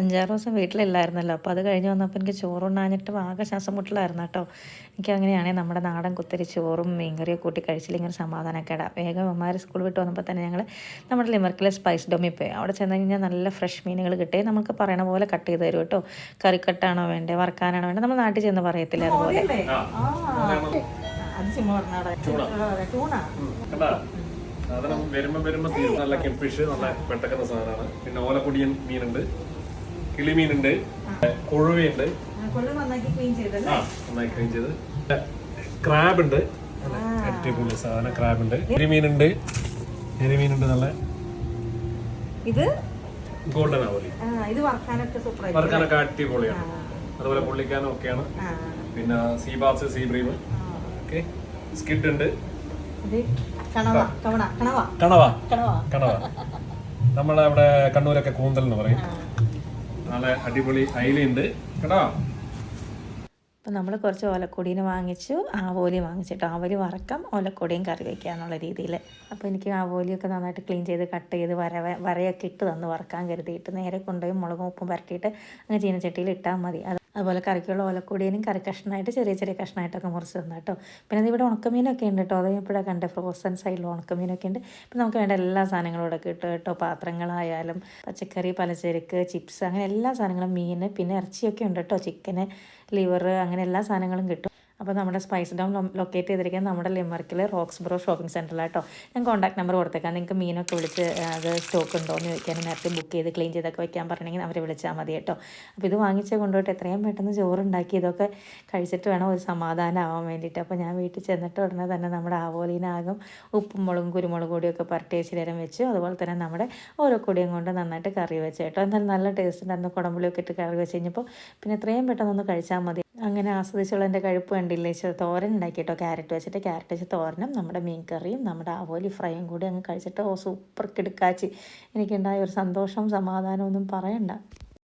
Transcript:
അഞ്ചാറ് ദിവസം വീട്ടിലില്ലായിരുന്നല്ലോ. അപ്പോൾ അത് കഴിഞ്ഞ് വന്നപ്പോൾ എനിക്ക് ചോറുണ്ണാഞ്ഞിട്ട് ആകെ ശ്വാസം മുട്ടിലായിരുന്നു കേട്ടോ. എനിക്ക് അങ്ങനെയാണെങ്കിൽ നമ്മുടെ നാടൻ കുത്തിരി ചോറും മീൻകറിയും കൂട്ടി കഴിച്ചില്ലെങ്കിൽ ഒരു സമാധാനക്കേടാ വേഗം അമ്മമാർ സ്കൂൾ വിട്ട് വന്നപ്പോൾ തന്നെ ഞങ്ങൾ നമ്മുടെ ലിമർക്കിലെ സ്പൈസ് ഡൊമി പോയി. അവിടെ ചെന്ന് കഴിഞ്ഞാൽ നല്ല ഫ്രഷ് മീനുകൾ കിട്ടി. നമുക്ക് പറയണ പോലെ കട്ട് ചെയ്ത് തരും കേട്ടോ. കറിക്കട്ടാണോ വേണ്ടേ? വറക്കാനാണോ വേണ്ടത് നമ്മൾ നാട്ടിൽ ചെന്ന് പറയത്തില്ല അതുപോലെ? അത് ചുമ്മാ കണ്ടാ? സാധനം വരുമ്പോ വരുമ്പോ നല്ല കെംഫിഷ് നല്ല പെട്ടക്കുന്ന സാധനമാണ്. പിന്നെ ഓലപ്പൊടിയൻ മീനുണ്ട്. കിളിമീനുണ്ട് കൊഴുവയുണ്ട്. ആ നന്നായി ക്ലീൻ ചെയ്ത്. ക്രാബ് ഉണ്ട് അടിപൊളി സാധനം ക്രാബ് ഉണ്ട് എരിമീനുണ്ട്. എരിമീനുണ്ട് നല്ല ഇത്? ഗോൾഡൻ ആവലി. വറക്കാനൊക്കെ അടിപൊളിയാണ്. അതുപോലെ പൊള്ളിക്കാനും ഒക്കെയാണ്. പിന്നെ sea bass sea bream okay. Squid ഉണ്ട്. കണവ കണവ. കണവ. കണവ. കണവ. നമ്മളെ അവിടെ കണ്ണൂരൊക്കെ കൂന്തൽ എന്ന് പറയും. നല്ല അടിപൊളി അയിലുണ്ട് കേട്ടോ? അപ്പം നമ്മൾ കുറച്ച് ഓലക്കൊടീനെ വാങ്ങിച്ചു. ആവോലി വാങ്ങിച്ചിട്ട് ആവോലി വറക്കാം. ഓലക്കൊടിയും കറി വയ്ക്കുക എന്നുള്ള രീതിയിൽ അപ്പോൾ എനിക്ക് ആവോലിയൊക്കെ നന്നായിട്ട് ക്ലീൻ ചെയ്ത് കട്ട് ചെയ്ത് വര വരയൊക്കെ ഇട്ട് തന്ന് വറക്കാൻ കരുതിയിട്ട്. നേരെ കൊണ്ടുപോയി മുളകും ഉപ്പും പരട്ടിയിട്ട് അങ്ങനെ ചീനച്ചട്ടിയിൽ ഇട്ടാൽ മതി. അതുപോലെ കറിക്കുള്ള ഓലക്കൊടിയനും കറി കഷ്ണമായിട്ട് ചെറിയ ചെറിയ കഷ്ണമായിട്ടൊക്കെ മുറിച്ച് തന്നു കേട്ടോ പിന്നെ ഇവിടെ ഉണക്കമീനൊക്കെ ഉണ്ട് കേട്ടോ അത് ഇപ്പോഴാണ് കണ്ടത് ഫ്രോസൺ സൈഡിൽ ഉണക്കമീനൊക്കെ ഉണ്ട്. ഇപ്പം നമുക്ക് വേണ്ട എല്ലാ സാധനങ്ങളും ഇവിടെ കിട്ടും കേട്ടോ. പാത്രങ്ങളായാലും പച്ചക്കറി പലചരക്ക് ചിപ്സ് അങ്ങനെ എല്ലാ സാധനങ്ങളും മീൻ പിന്നെ ഇറച്ചിയൊക്കെ ഉണ്ട് കേട്ടോ ചിക്കന് ലിവർ അങ്ങനെ എല്ലാ സാധനങ്ങളും കിട്ടും. അപ്പോൾ നമ്മുടെ സ്പൈസ് ഡൗൺ ലൊക്കേറ്റ് ചെയ്തിരിക്കുന്നത് നമ്മുടെ ലിമർക്കിലെ റോക്സ് ബ്രോ ഷോപ്പിംഗ് സെന്ററിലാട്ടോ ഞാൻ കോൺടാക്ട് നമ്പർ കൊടുത്തേക്കാം. നിങ്ങൾക്ക് മീനൊക്കെ വിളിച്ച് അത് സ്റ്റോക്ക് ഉണ്ടോ എന്ന് ചോദിക്കാൻ നേരത്തെ ബുക്ക് ചെയ്ത് ക്ലീൻ ചെയ്തൊക്കെ വയ്ക്കാൻ പറഞ്ഞെങ്കിൽ അവരെ വിളിച്ചാൽ മതി കേട്ടോ. അപ്പോൾ ഇത് വാങ്ങിച്ച് കൊണ്ടുപോയിട്ട് എത്രയും പെട്ടെന്ന് ചോറുണ്ടാക്കി ഇതൊക്കെ കഴിച്ചിട്ട് വേണം ഒരു സമാധാനം ആവാൻ വേണ്ടിയിട്ട്. അപ്പോൾ ഞാൻ വീട്ടിൽ ചെന്നിട്ട് ഉടനെ തന്നെ നമ്മുടെ ആവോലിനാകും ഉപ്പും മുളകും കുരുമുളക് പൊടിയൊക്കെ പരട്ടി നേരം വെച്ചു. അതുപോലെ തന്നെ നമ്മുടെ ഓരോ കൊടിയും കൊണ്ട് നന്നായിട്ട് കറി വെച്ച് കേട്ടോ. എന്തായാലും നല്ല ടേസ്റ്റ് ഉണ്ടായിരുന്നു. കുടമ്പുളിയൊക്കെ ഇട്ട് കറി വെച്ച് കഴിഞ്ഞപ്പോൾ പിന്നെ എത്രയും പെട്ടെന്ന് ഒന്ന് കഴിച്ചാൽ മതി. അങ്ങനെ ആസ്വദിച്ചുള്ള എന്റെ കഴിപ്പ് കണ്ടില്ലേ? വെച്ചാൽ തോരൻ ഉണ്ടാക്കി കേട്ടോ ക്യാരറ്റ് വെച്ചിട്ട് ക്യാരറ്റ് വെച്ച് തോരനും നമ്മുടെ മീൻ കറിയും നമ്മുടെ അവോലി ഫ്രൈയും കൂടി അങ്ങ് കഴിച്ചിട്ട് സൂപ്പർ കിടുക്കാച്ചി. എനിക്കുണ്ടായ ഒരു സന്തോഷവും സമാധാനവും ഒന്നും പറയണ്ട.